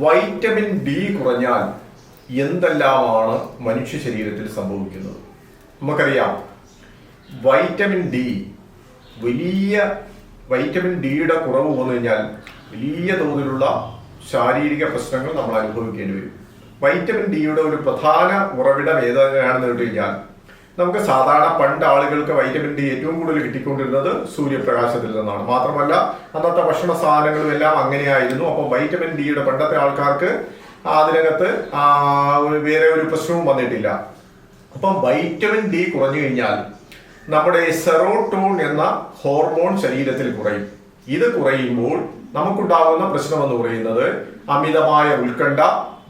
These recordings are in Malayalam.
വൈറ്റമിൻ ഡി കുറഞ്ഞാൽ എന്തെല്ലാമാണ് മനുഷ്യ ശരീരത്തിൽ സംഭവിക്കുന്നത്? നമുക്കറിയാം. വൈറ്റമിൻ ഡി വലിയ വൈറ്റമിൻ ഡിയുടെ കുറവ് വന്നു കഴിഞ്ഞാൽ വലിയ തോതിലുള്ള ശാരീരിക പ്രശ്നങ്ങൾ നമ്മൾ അനുഭവിക്കേണ്ടി വരും. വൈറ്റമിൻ ഡിയുടെ ഒരു പ്രധാന ഉറവിടം ഏതാണെന്ന് കേട്ട് കഴിഞ്ഞാൽ നമുക്ക് സാധാരണ പണ്ട് ആളുകൾക്ക് വൈറ്റമിൻ ഡി ഏറ്റവും കൂടുതൽ കിട്ടിക്കൊണ്ടിരുന്നത് സൂര്യപ്രകാശത്തിൽ നിന്നാണ്. മാത്രമല്ല അന്നത്തെ ഭക്ഷണ സാധനങ്ങളും എല്ലാം അങ്ങനെയായിരുന്നു. അപ്പം വൈറ്റമിൻ ഡിയുടെ പണ്ടത്തെ ആൾക്കാർക്ക് അതിനകത്ത് വേറെ ഒരു പ്രശ്നവും വന്നിട്ടില്ല. അപ്പം വൈറ്റമിൻ ഡി കുറഞ്ഞു കഴിഞ്ഞാൽ നമ്മുടെ സെറോട്ടോൺ എന്ന ഹോർമോൺ ശരീരത്തിൽ കുറയും. ഇത് കുറയുമ്പോൾ നമുക്കുണ്ടാകുന്ന പ്രശ്നം എന്ന് പറയുന്നത് അമിതമായ ഉത്കണ്ഠ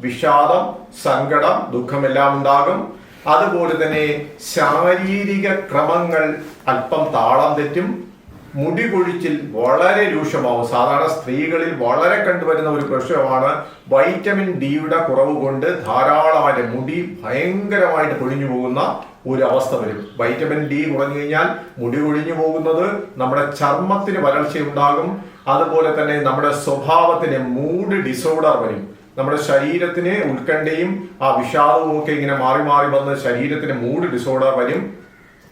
വിഷാദം സങ്കടം ദുഃഖമെല്ലാം ഉണ്ടാകും. അതുപോലെ തന്നെ ശാരീരിക ക്രമങ്ങൾ അല്പം താളം തെറ്റും മുടി കൊഴിച്ചിൽ വളരെ രൂക്ഷമാവും. സാധാരണ സ്ത്രീകളിൽ വളരെ കണ്ടുവരുന്ന ഒരു പ്രശ്നമാണ് വൈറ്റമിൻ ഡിയുടെ കുറവ് കൊണ്ട് ധാരാളമായിട്ട് മുടി ഭയങ്കരമായിട്ട് കൊഴിഞ്ഞു പോകുന്ന ഒരു അവസ്ഥ വരും. വൈറ്റമിൻ ഡി കുറഞ്ഞു കഴിഞ്ഞാൽ മുടി കൊഴിഞ്ഞു പോകുന്നത് നമ്മുടെ ചർമ്മത്തിന് വരൾച്ചയുണ്ടാകും. അതുപോലെ തന്നെ നമ്മുടെ സ്വഭാവത്തിന് മൂഡ് ഡിസോർഡർ വരും. നമ്മുടെ ശരീരത്തിന് ഉത്കണ്ഠയും ആ വിഷാദവും ഒക്കെ ഇങ്ങനെ മാറി മാറി വന്ന് ശരീരത്തിന് മൂഡ് ഡിസോർഡർ വരും.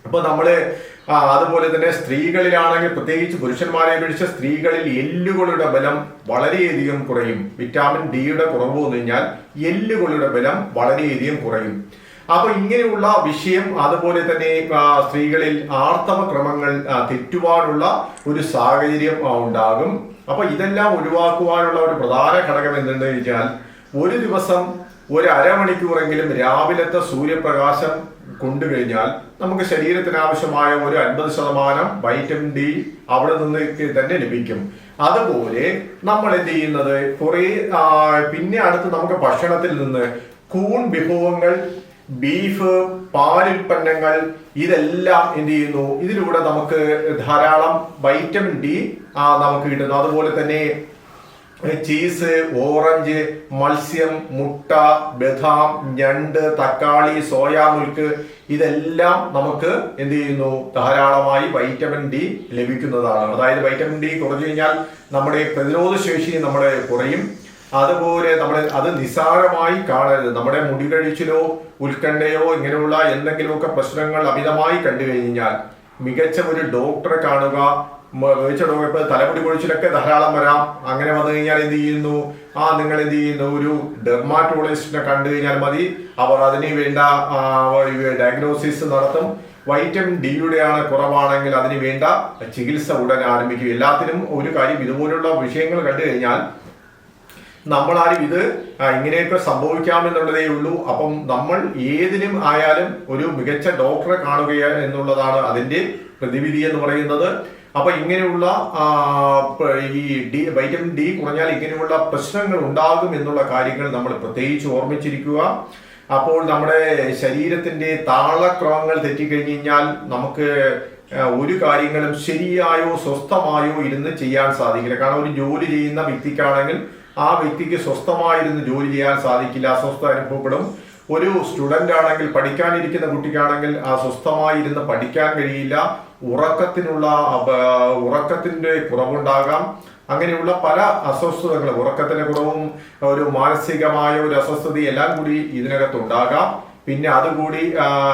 അപ്പൊ നമ്മൾ അതുപോലെ തന്നെ സ്ത്രീകളിലാണെങ്കിൽ പ്രത്യേകിച്ച് പുരുഷന്മാരെ അപേക്ഷിച്ച് സ്ത്രീകളിൽ എല്ലുകളുടെ ബലം വളരെയധികം കുറയും. വിറ്റാമിൻ ഡിയുടെ കുറവ് വന്നു കഴിഞ്ഞാൽ എല്ലുകളുടെ ബലം വളരെയധികം കുറയും. അപ്പൊ ഇങ്ങനെയുള്ള വിഷയം അതുപോലെ തന്നെ സ്ത്രീകളിൽ ആർത്തവ ക്രമങ്ങൾ തെറ്റുവാനുള്ള ഒരു സാഹചര്യം ഉണ്ടാകും. അപ്പൊ ഇതെല്ലാം ഒഴിവാക്കുവാനുള്ള ഒരു പ്രധാന ഘടകം എന്തെന്ന് വെച്ചാൽ ഒരു ദിവസം ഒരു അരമണിക്കൂറെങ്കിലും രാവിലത്തെ സൂര്യപ്രകാശം കൊണ്ടുകഴിഞ്ഞാൽ നമുക്ക് ശരീരത്തിന് ആവശ്യമായ ഒരു അൻപത് ശതമാനം വൈറ്റമിൻ ഡി അവിടെ നിന്ന് തന്നെ ലഭിക്കും. അതുപോലെ നമ്മൾ എന്ത് ചെയ്യുന്നത്? കുറെ പിന്നെ അടുത്ത് നമുക്ക് ഭക്ഷണത്തിൽ നിന്ന് കൂൺ വിഭവങ്ങൾ ബീഫ് പാലുൽപ്പന്നങ്ങൾ ഇതെല്ലാം എന്ത് ചെയ്യുന്നു? ഇതിലൂടെ നമുക്ക് ധാരാളം വൈറ്റമിൻ ഡി നമുക്ക് കിട്ടുന്നു. അതുപോലെ തന്നെ ചീസ് ഓറഞ്ച് മത്സ്യം മുട്ട ബദാം ഞണ്ട് തക്കാളി സോയാ ഇതെല്ലാം നമുക്ക് എന്ത് ചെയ്യുന്നു? ധാരാളമായി വൈറ്റമിൻ ഡി ലഭിക്കുന്നതാണ്. അതായത് വൈറ്റമിൻ ഡി കുറഞ്ഞു കഴിഞ്ഞാൽ നമ്മുടെ പ്രതിരോധ ശേഷി നമ്മുടെ കുറയും. അതുപോലെ നമ്മൾ അത് നിസ്സാരമായി കാണരുത്. നമ്മുടെ മുടി കഴിച്ചിലോ ഉത്കണ്ഠയോ ഇങ്ങനെയുള്ള എന്തെങ്കിലുമൊക്കെ പ്രശ്നങ്ങൾ അമിതമായി കണ്ടു കഴിഞ്ഞാൽ മികച്ച ഒരു ഡോക്ടറെ കാണുക മികച്ച ഡോക്ടർ തലമുടി കൊഴിച്ചിലൊക്കെ ധാരാളം വരാം. അങ്ങനെ വന്നു കഴിഞ്ഞാൽ എന്ത് ചെയ്യുന്നു? ആ നിങ്ങൾ എന്ത് ചെയ്യുന്നു? ഒരു ഡെർമാറ്റോളജിസ്റ്റിനെ കണ്ടു കഴിഞ്ഞാൽ മതി. അവർ അതിന് വേണ്ട ഡയഗ്നോസിസ് നടത്തും. വൈറ്റമിൻ ഡിയുടെ ആണ് കുറവാണെങ്കിൽ അതിന് വേണ്ട ചികിത്സ ഉടൻ ആരംഭിക്കും. എല്ലാത്തിനും ഒരു കാര്യം ഇതുപോലുള്ള വിഷയങ്ങൾ കണ്ടു കഴിഞ്ഞാൽ നമ്മളാരും ഇത് ഇങ്ങനെയൊക്കെ സംഭവിക്കാമെന്നുള്ളതേ ഉള്ളൂ. അപ്പം നമ്മൾ ഏതിനും ആയാലും ഒരു മികച്ച ഡോക്ടറെ കാണുക എന്നുള്ളതാണ് അതിന്റെ പ്രതിവിധി എന്ന് പറയുന്നത്. അപ്പൊ ഇങ്ങനെയുള്ള ഈ ഡി വൈറ്റമിൻ ഡി കുറഞ്ഞാൽ ഇങ്ങനെയുള്ള പ്രശ്നങ്ങൾ ഉണ്ടാകും എന്നുള്ള കാര്യങ്ങൾ നമ്മൾ പ്രത്യേകിച്ച് ഓർമ്മിച്ചിരിക്കുക. അപ്പോൾ നമ്മുടെ ശരീരത്തിന്റെ താളക്രമങ്ങൾ തെറ്റിക്കഴിഞ്ഞു കഴിഞ്ഞാൽ നമുക്ക് ഒരു കാര്യങ്ങളും ശരിയായോ സ്വസ്ഥമായോ ഇരുന്ന് ചെയ്യാൻ സാധിക്കില്ല. കാരണം ഒരു ജോലി ചെയ്യുന്ന വ്യക്തിക്കാണെങ്കിൽ ആ വ്യക്തിക്ക് സ്വസ്ഥമായിരുന്നു ജോലി ചെയ്യാൻ സാധിക്കില്ല അസ്വസ്ഥ അനുഭവപ്പെടും. ഒരു സ്റ്റുഡന്റ് ആണെങ്കിൽ പഠിക്കാനിരിക്കുന്ന കുട്ടിക്കാണെങ്കിൽ സ്വസ്ഥമായിരുന്ന് പഠിക്കാൻ കഴിയില്ല. ഉറക്കത്തിനുള്ള ഉറക്കത്തിന്റെ കുറവുണ്ടാകാം. അങ്ങനെയുള്ള പല അസ്വസ്ഥതകളും ഉറക്കത്തിന്റെ കുറവും ഒരു മാനസികമായ ഒരു അസ്വസ്ഥതയും എല്ലാം കൂടി ഇതിനകത്ത് ഉണ്ടാകാം പിന്നെ അതുകൂടി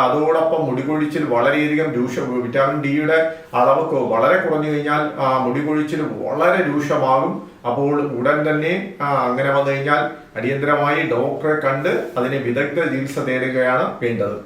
അതോടൊപ്പം മുടികൊഴിച്ചിൽ വളരെയധികം രൂക്ഷ വിറ്റാമിൻ ഡിയുടെ അളവ് വളരെ കുറഞ്ഞു കഴിഞ്ഞാൽ മുടികൊഴിച്ചിൽ വളരെ രൂക്ഷമാകും. അപ്പോൾ ഉടൻ തന്നെ അങ്ങനെ വന്നു കഴിഞ്ഞാൽ അടിയന്തരമായി ഡോക്ടറെ കണ്ട് അതിനെ വിദഗ്ധ ചികിത്സ തേടുകയാണ് വേണ്ടത്.